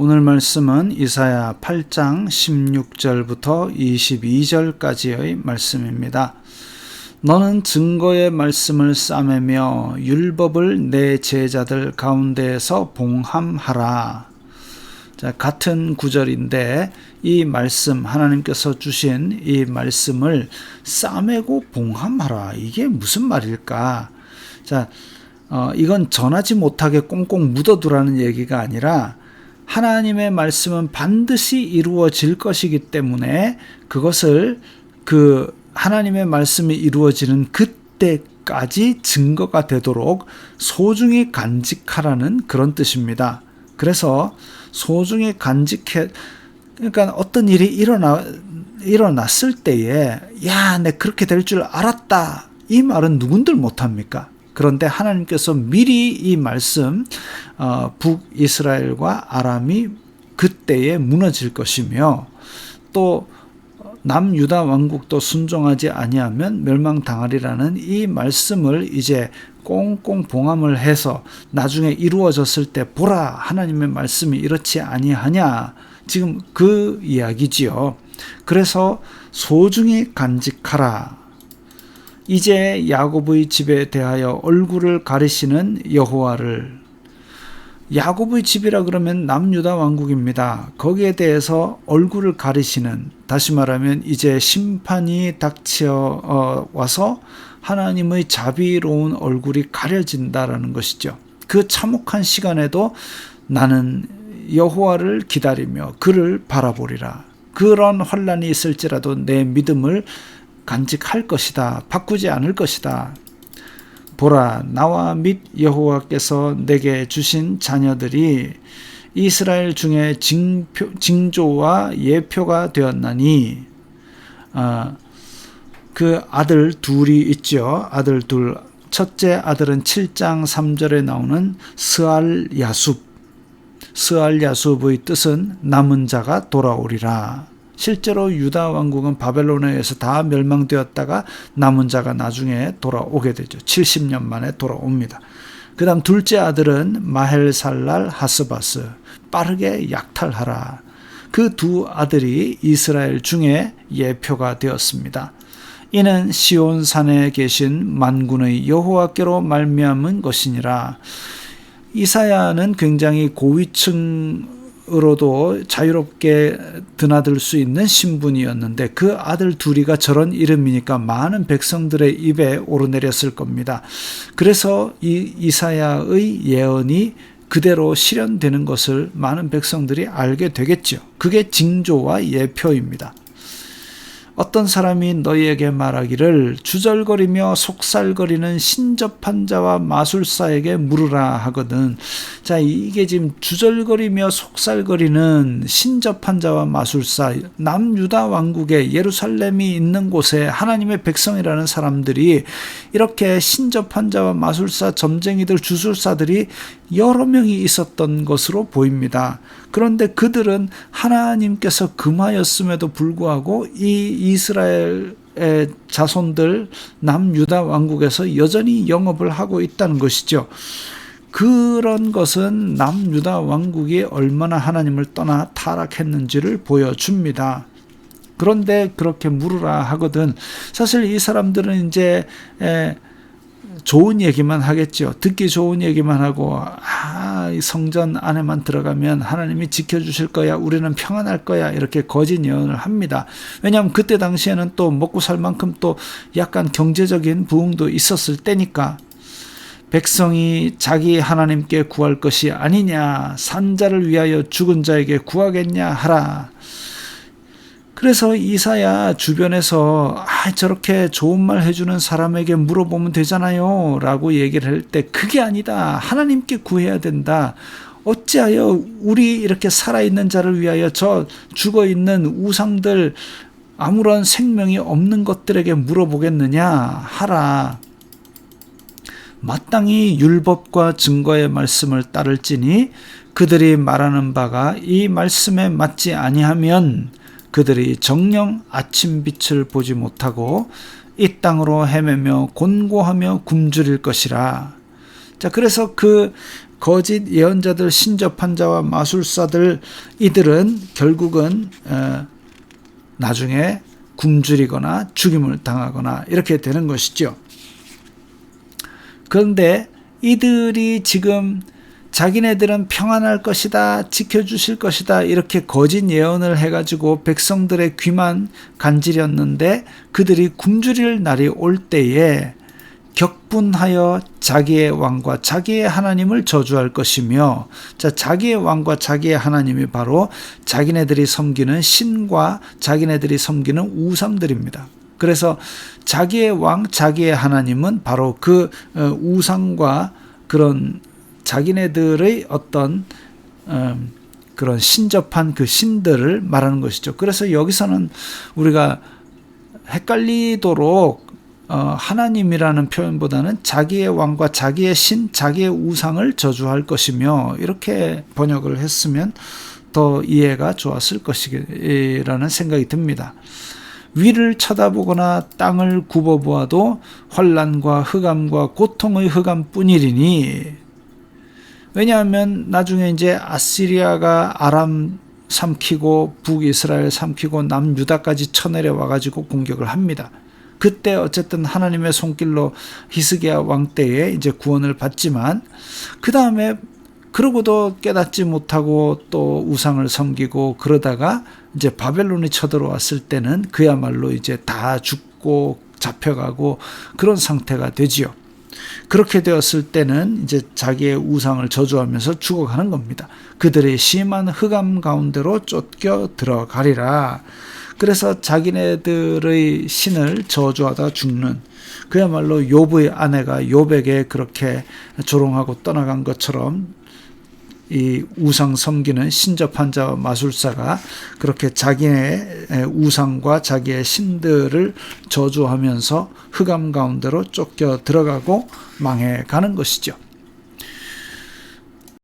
오늘 말씀은 이사야 8장 16절부터 22절까지의 말씀입니다. 너는 증거의 말씀을 싸매며 율법을 내 제자들 가운데에서 봉함하라. 자, 같은 구절인데 이 말씀 하나님께서 주신 이 말씀을 싸매고 봉함하라. 이게 무슨 말일까? 자, 어, 이건 전하지 못하게 꽁꽁 묻어두라는 얘기가 아니라 하나님의 말씀은 반드시 이루어질 것이기 때문에 그것을 그 하나님의 말씀이 이루어지는 그때까지 증거가 되도록 소중히 간직하라는 그런 뜻입니다. 그래서 소중히 간직해 그러니까 어떤 일이 일어나 일어났을 때에 야, 내 그렇게 될 줄 알았다. 이 말은 누군들 못 합니까? 그런데 하나님께서 미리 이 말씀 어, 북이스라엘과 아람이 그때에 무너질 것이며 또 남유다 왕국도 순종하지 아니하면 멸망당하리라는 이 말씀을 이제 꽁꽁 봉함을 해서 나중에 이루어졌을 때 보라 하나님의 말씀이 이렇지 아니하냐 지금 그 이야기지요. 그래서 소중히 간직하라 이제 야곱의 집에 대하여 얼굴을 가리시는 여호와를 야곱의 집이라 그러면 남유다 왕국입니다. 거기에 대해서 얼굴을 가리시는 다시 말하면 이제 심판이 닥쳐 어, 와서 하나님의 자비로운 얼굴이 가려진다라는 것이죠. 그 참혹한 시간에도 나는 여호와를 기다리며 그를 바라보리라. 그런 환란이 있을지라도 내 믿음을 간직할 것이다. 바꾸지 않을 것이다. 보라 나와 및 여호와께서 내게 주신 자녀들이 이스라엘 중에 징표, 징조와 예표가 되었나니 아, 그 아들 둘이 있죠. 아들 둘 첫째 아들은 7장 3절에 나오는 스알 야숲 스알 야숲의 뜻은 남은 자가 돌아오리라. 실제로 유다 왕국은 바벨론에 의해서 다 멸망되었다가 남은 자가 나중에 돌아오게 되죠. 70년 만에 돌아옵니다. 그 다음 둘째 아들은 마헬살랄 하스바스 빠르게 약탈하라. 그 두 아들이 이스라엘 중에 예표가 되었습니다. 이는 시온 산에 계신 만군의 여호와께로 말미암은 것이니라. 이사야는 굉장히 고위층 으로도 자유롭게 드나들 수 있는 신분이었는데 그 아들 둘이가 저런 이름이니까 많은 백성들의 입에 오르내렸을 겁니다. 그래서 이 이사야의 예언이 그대로 실현되는 것을 많은 백성들이 알게 되겠죠. 그게 징조와 예표입니다. 어떤 사람이 너희에게 말하기를 주절거리며 속살거리는 신접한 자와 마술사에게 물으라 하거든. 자, 이게 지금 주절거리며 속살거리는 신접한 자와 마술사, 남유다 왕국의 예루살렘이 있는 곳에 하나님의 백성이라는 사람들이 이렇게 신접한 자와 마술사, 점쟁이들, 주술사들이 여러 명이 있었던 것으로 보입니다. 그런데 그들은 하나님께서 금하였음에도 불구하고 이 이스라엘 의 자손들 남유다 왕국에서 여전히 영업을 하고 있다는 것이죠. 그런 것은 남유다 왕국이 얼마나 하나님을 떠나 타락했는지를 보여줍니다. 그런데 그렇게 물으라 하거든. 사실 이 사람들은 이제 좋은 얘기만 하겠죠. 듣기 좋은 얘기만 하고, 아, 성전 안에만 들어가면 하나님이 지켜주실 거야. 우리는 평안할 거야. 이렇게 거짓 예언을 합니다. 왜냐하면 그때 당시에는 또 먹고 살 만큼 또 약간 경제적인 부흥도 있었을 때니까. 백성이 자기 하나님께 구할 것이 아니냐. 산자를 위하여 죽은 자에게 구하겠냐 하라. 그래서 이사야 주변에서 아, 저렇게 좋은 말 해주는 사람에게 물어보면 되잖아요. 라고 얘기를 할 때 그게 아니다. 하나님께 구해야 된다. 어찌하여 우리 이렇게 살아있는 자를 위하여 저 죽어 있는 우상들 아무런 생명이 없는 것들에게 물어보겠느냐 하라. 마땅히 율법과 증거의 말씀을 따를지니 그들이 말하는 바가 이 말씀에 맞지 아니하면 그들이 정령 아침 빛을 보지 못하고 이 땅으로 헤매며 곤고하며 굶주릴 것이라. 자, 그래서 그 거짓 예언자들, 신접한 자와 마술사들 이들은 결국은 어, 나중에 굶주리거나 죽임을 당하거나 이렇게 되는 것이죠. 그런데 이들이 지금 자기네들은 평안할 것이다, 지켜주실 것이다, 이렇게 거짓 예언을 해가지고 백성들의 귀만 간지렸는데 그들이 굶주릴 날이 올 때에 격분하여 자기의 왕과 자기의 하나님을 저주할 것이며, 자, 자기의 왕과 자기의 하나님이 바로 자기네들이 섬기는 신과 자기네들이 섬기는 우상들입니다. 그래서 자기의 왕, 자기의 하나님은 바로 그 어, 우상과 그런 자기네들의 어떤 음, 그런 신접한 그 신들을 말하는 것이죠. 그래서 여기서는 우리가 헷갈리도록 어, 하나님이라는 표현보다는 자기의 왕과 자기의 신, 자기의 우상을 저주할 것이며 이렇게 번역을 했으면 더 이해가 좋았을 것이라는 생각이 듭니다. 위를 쳐다보거나 땅을 굽어보아도 환란과 흑암과 고통의 흑암뿐이리니 왜냐하면 나중에 이제 아시리아가 아람 삼키고 북이스라엘 삼키고 남유다까지 쳐내려 와 가지고 공격을 합니다. 그때 어쨌든 하나님의 손길로 히스기야 왕 때에 이제 구원을 받지만 그 다음에 그러고도 깨닫지 못하고 또 우상을 섬기고 그러다가 이제 바벨론이 쳐들어왔을 때는 그야말로 이제 다 죽고 잡혀가고 그런 상태가 되지요. 그렇게 되었을 때는 이제 자기의 우상을 저주하면서 죽어가는 겁니다. 그들의 심한 흑암 가운데로 쫓겨 들어가리라. 그래서 자기네들의 신을 저주하다 죽는 그야말로 욥의 아내가 욥에게 그렇게 조롱하고 떠나간 것처럼 이 우상 섬기는 신접한 자와 마술사가 그렇게 자기의 우상과 자기의 신들을 저주하면서 흑암 가운데로 쫓겨 들어가고 망해 가는 것이죠.